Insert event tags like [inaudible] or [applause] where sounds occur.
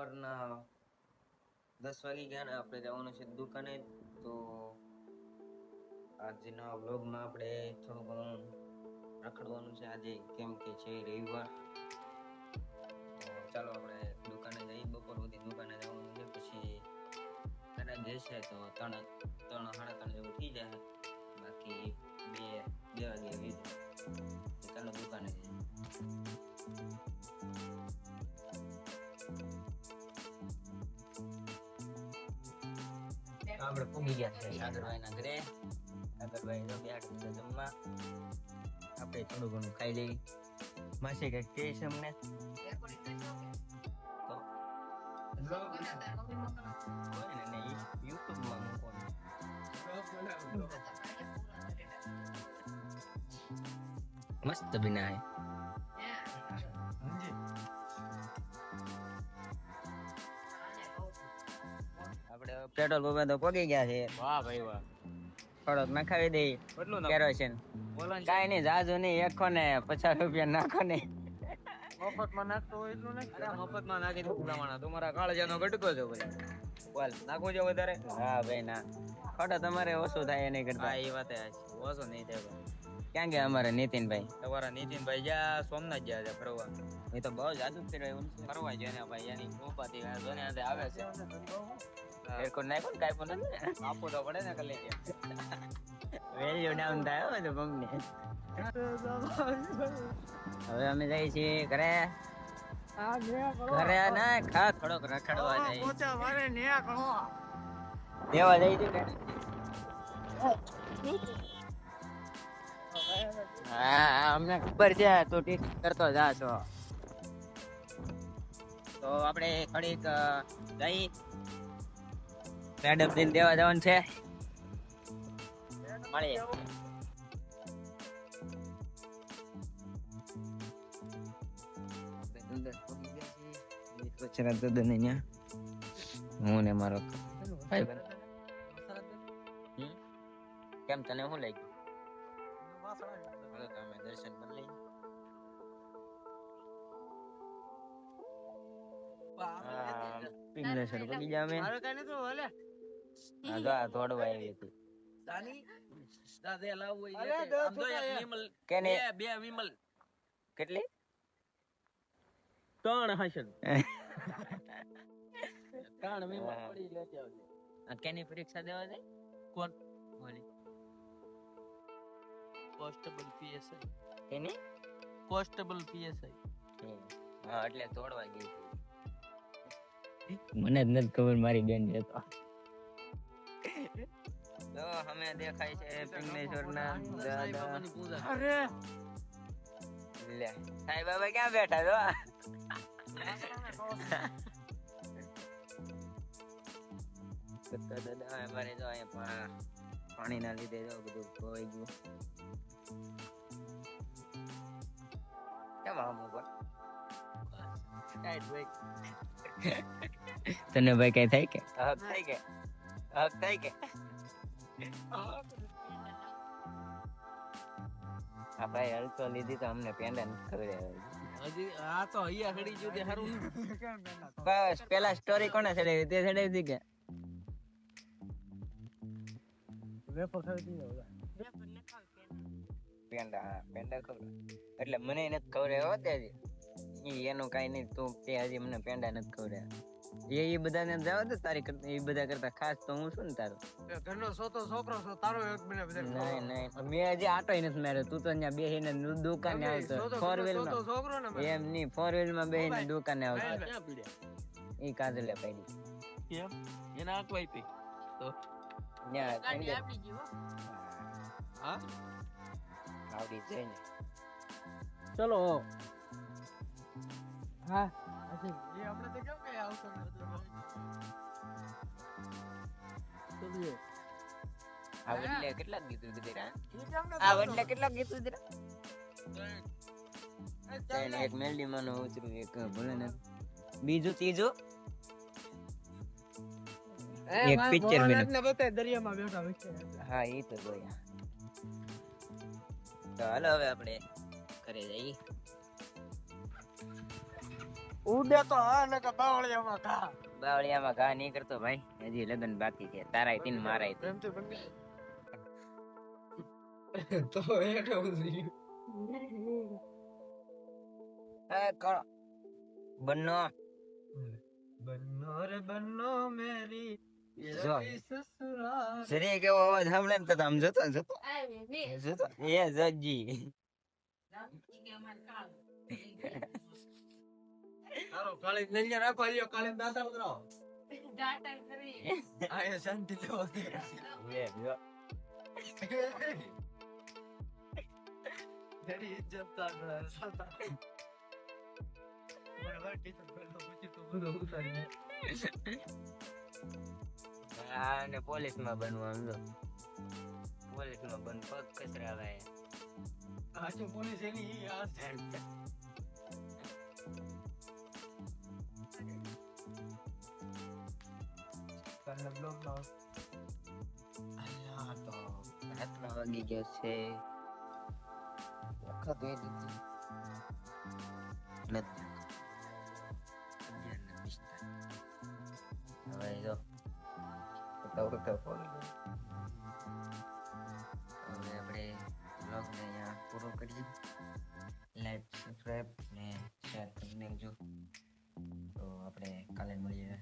સવારના દસ વાગી ગયા ને આપણે જવાનું છે દુકાને, તો આજના વ્લોગમાં આપણે થોડું ઘણું રખડવાનું છે. આજે કેમ કે છે રવિવાર. ચાલો આપણે દુકાને જઈએ, બપોર સુધી દુકાને જવાનું છે. પછી કદાચ જશે તો ત્રણ ત્રણ, સાડા ત્રણ જેવું થઈ જાય. બાકી બે બે વાગે આપણે પૂગી ગયા છે સાગરભાઈ ના ઘરે સાગરભાઈ તો બેઠ છે જમવા આપણે થોડું ઘણું ખાઈ લઈ માસી કંઈક કહે છે અમને તો કોઈ ને નહીં યુટ્યુબમાં મૂકવાનું મસ્ત બના પેટ્રોલ પંપે તો પગી ગયા છે. વાહ ભાઈ વાહ. થોડોક નખાવી દઈ. કેટલું કેરોસીન. કાંઈ નહીં જાજુ નહીં એકો ને પચાસ રૂપિયા નાખો ને. મફતમાં નાખતો હોય એટલું નહીં અરે મફતમાં નાખી દઉં પ્રમાણે. તમારા કાળજાનો ગટકો છો ભાઈ. બોલ નાખવું છે વધારે? હા ભાઈ ના. ખોટો તમારે ઓછું થાય એની હા કરતા એ વાત ઓછું નહીં થાય ક્યાં ગયા અમારે નીતિનભાઈ? તમારા નીતિનભાઈ જ્યાં સોમનાથ ગયા છે ફરવા. એ તો બહુ જાદુ કર્યો ફરવા ગયા ને ભાઈ એની ઉપાથી આવે છે. એરકોટ નાખ્યો ને કાંઈ પણ નથી આપવું તો પડે ને કલે વેલ્યુ ડાઉન થાય બધું મમ્મી હવે અમે જઈએ છીએ ઘરે. ઘરે ના ખા થોડોક રખડવા જઈએ. દેવા જઈ છીએ હા અમને ખબર છે તું ટીક કરતો જા છો. તો આપણે થોડીક જઈ. મેડમ દિલ દેવા જવાનું છે. મળીએ. કચરા દૂધ ને ન્યા. હું ને મારો ભાઈ હમ? કેમ તને શું લાગ્યું? તો દર્શન કરી લઈએ. આ પિંગલેશ્વર પગી ગયા અમે. આ જો આ દોડવા આવી હતી. કેને બે વિમલ. કેટલી? ત્રણ હશે. [laughs] ત્રણ વિમલ હા. પડી લેતી આવજે કેની પરીક્ષા દેવા જાય કોણ? ઓલી કોન્સ્ટેબલ પીએસઆઈ કેની? કોન્સ્ટેબલ પીએસઆઈ હા એટલે દોડવા ગઈ મને જ નથી ખબર મારી બેન છે તો અમે દેખાય છે પિંગલેશ્વર ના દાદા અરે! લે સાઈ બાબા ક્યાં બેઠા છો? દાદા અમારે જો અહીંયા પાણીના લીધે જો બધું ખોવાઈ ગયું. કેમ આમ ઉપર? તને ભાઈ કઈ થાય કે? હક થાય કે? હક થાય કે? આ ભાઈ હલકો લીધી તો અમને પેન્ડન ખબર હજી આ તો અહીંયા ખડી ગયું તે સારું બસ પેલા સ્ટોરી કોને ચડાવી? તે ચડાવી હતી કે. વેફર ખરીદી પેંડા હા પેંડા એટલે મને નથી ખબર હો તે હજી. એનું કાંઈ નહીં તું તે હજી મને પેંડા નથી ખબર એ એ બધાને જવા દે તારી કરતા એ બધા કરતા ખાસ તો હું છું ને તારો. ઘરનો સોતો છોકરો છો તારો એક મને નહીં નહીં મેં હજી આટો નથી માર્યો. તું તો અહીંયા બેહીને દુકાને આવતો. ફોર વ્હીલમાં. છોકરો ને એમ નહીં ફોર વ્હીલમાં બેસીને દુકાને આવતો. એ કાજલે પડી. કેમ? એના આંખ વાઈપી તો? ત્યાં ખંડેર. હા. આવડી જઈને ચલો હા. એ આપણે તો કેમ કે આવશે આ વડલે કેટલા કીધું દીધા આ વડલે કેટલા કીધું દીધા એક મેલડી માનું ઉતરું એક ભલે બીજું ત્રીજું? એક. બતાય દરિયામાં બેઠા હા એ તો હાલો હવે આપણે ઘરે જઈએ. ઉડે તો હા ને કે બાવળિયામાં ઘા. બાવળિયામાં ઘા નહીં કરતો ભાઈ. હજી લગ્ન બાકી છે. તારાય તીન મારાય તીન. તો એટો [laughs] એ કણ? બન્નો બન્નો રે બન્નો મેરી. સરી કેવો અવાજ સાંભળે ને તો આમ જોતો જોતો. જોતો. એ જજી. [laughs] હારો કાળી નલિયા રાખો લ્યો કાળી દાતા ઉતરાવો. આ એ શાંતિ લો લે જો. તેરી ઇજ્જત તા સાતા. વાટી તો પેલો પછી તો બધો ઉતારી આ ને પોલીસમાં બનવું આમ જો. પોલીસમાં બન પગ કચરાવાય. આ જો પોલીસ એની આ છે તને બ્લોક ના અલ્યા તો રાતનો વાગી ગયો છે વખત એ દીધી નથી અગિયાર ને પિસ્તાલીસ. હવે જો ઉઠાવ ઉઠાવ ફોન હવે આપણે બ્લોગને અહીંયા પૂરો કરીએ લાઈક સબસ્ક્રાઈબ ને શેર કરી નાખજો તો આપણે કાલે મળીએ